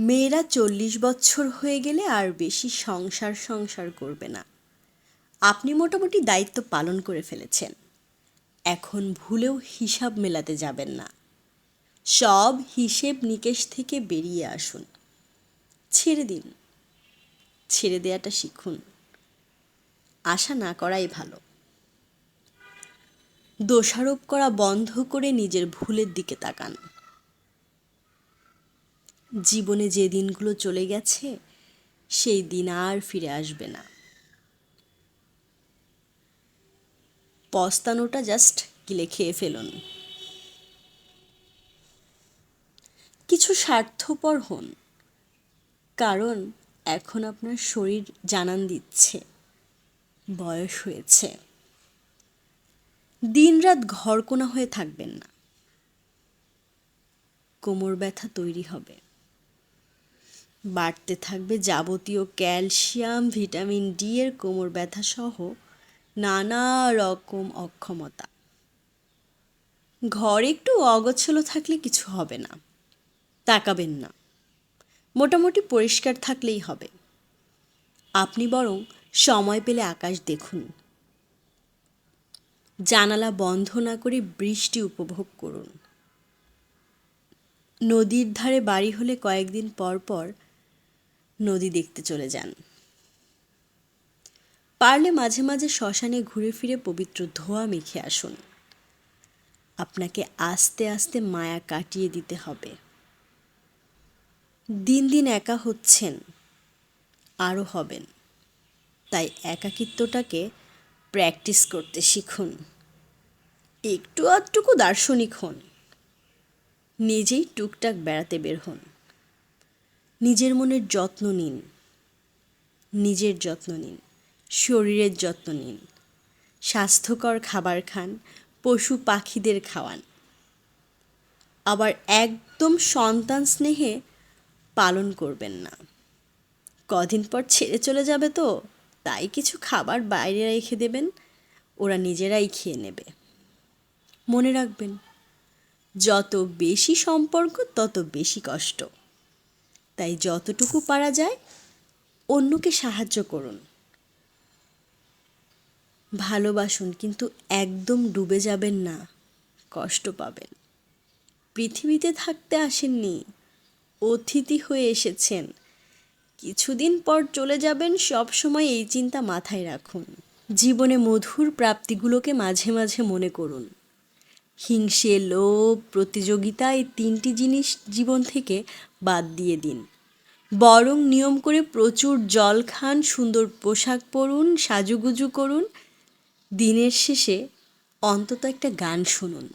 মেয়েরা চল্লিশ বছর হয়ে গেলে আর বেশি সংসার সংসার করবে না। আপনি মোটামুটি দায়িত্ব পালন করে ফেলেছেন। এখন ভুলেও হিসাব মেলাতে যাবেন না। সব হিসেব নিকেশ থেকে বেরিয়ে আসুন। ছেড়ে দিন। ছেড়ে দেয়াটা শিখুন। আশা না করাই ভালো। দোষারোপ করা বন্ধ করে নিজের ভুলের দিকে তাকান। জীবনে যে দিনগুলো চলে গেছে, সেই দিন আর ফিরে আসবে না। পস্তানোটা জাস্ট গিলে খেয়ে ফেলুন। কিছু স্বার্থপর হন, কারণ এখন আপনার শরীর জানান দিচ্ছে, বয়স হয়েছে। দিনরাত ঘরকোনা হয়ে থাকবেন না। কোমর ব্যথা তৈরি হবে। বাড়তে থাকবে যাবতীয় ক্যালসিয়াম, ভিটামিন ডি এর কোমর ব্যথা সহ নানা রকম অক্ষমতা। ঘর একটু অগোছলো থাকলে কিছু হবে না, তাকাবেন না। মোটামুটি পরিষ্কার থাকলেই হবে। আপনি বরং সময় পেলে আকাশ দেখুন। জানালা বন্ধ না করে বৃষ্টি উপভোগ করুন। নদীর ধারে বাড়ি হলে কয়েকদিন পর পর নদী দেখতে চলে যান। পারলে মাঝে মাঝে শ্মশানে ঘুরে ফিরে পবিত্র ধোয়া মেখে আসুন। আপনাকে আস্তে আস্তে মায়া কাটিয়ে দিতে হবে। দিন দিন একা হচ্ছেন, আরও হবেন। তাই একাকিত্বটাকে প্র্যাকটিস করতে শিখুন। একটু আধটুকু দার্শনিক হন। নিজেই টুকটাক বেড়াতে বের হন। নিজের মনের যত্ন নিন। নিজের যত্ন নিন। শরীরের যত্ন নিন। স্বাস্থ্যকর খাবার খান, পশু পাখিদের খাওয়ান। আবার একদম সন্তান স্নেহে পালন করবেন না। কদিন পর ছেড়ে চলে যাবে তো, তাই কিছু খাবার বাইরে রেখে দেবেন, ওরা নিজেরাই খেয়ে নেবে। মনে রাখবেন, যত বেশি সম্পর্ক, তত বেশি কষ্ট। তাই যতটুকু পারা যায়, অন্যকে সাহায্য করুন। ভালোবাসুন, কিন্তু একদম ডুবে যাবেন না, কষ্ট পাবেন। পৃথিবীতে থাকতে আসেননি, অতিথি হয়ে এসেছেন। কিছুদিন পর চলে যাবেন, সব সময় এই চিন্তা মাথায় রাখুন। জীবনে মধুর প্রাপ্তিগুলোকে মাঝে মাঝে মনে করুন। হিংসে, লোভ, প্রতিযোগিতা, এই তিনটি জিনিস জীবন থেকে বাদ দিয়ে দিন। বরং নিয়ম করে প্রচুর জল খান, সুন্দর পোশাক পরুন, সাজুগুজু করুন। দিনের শেষে অন্তত একটা গান শুনুন।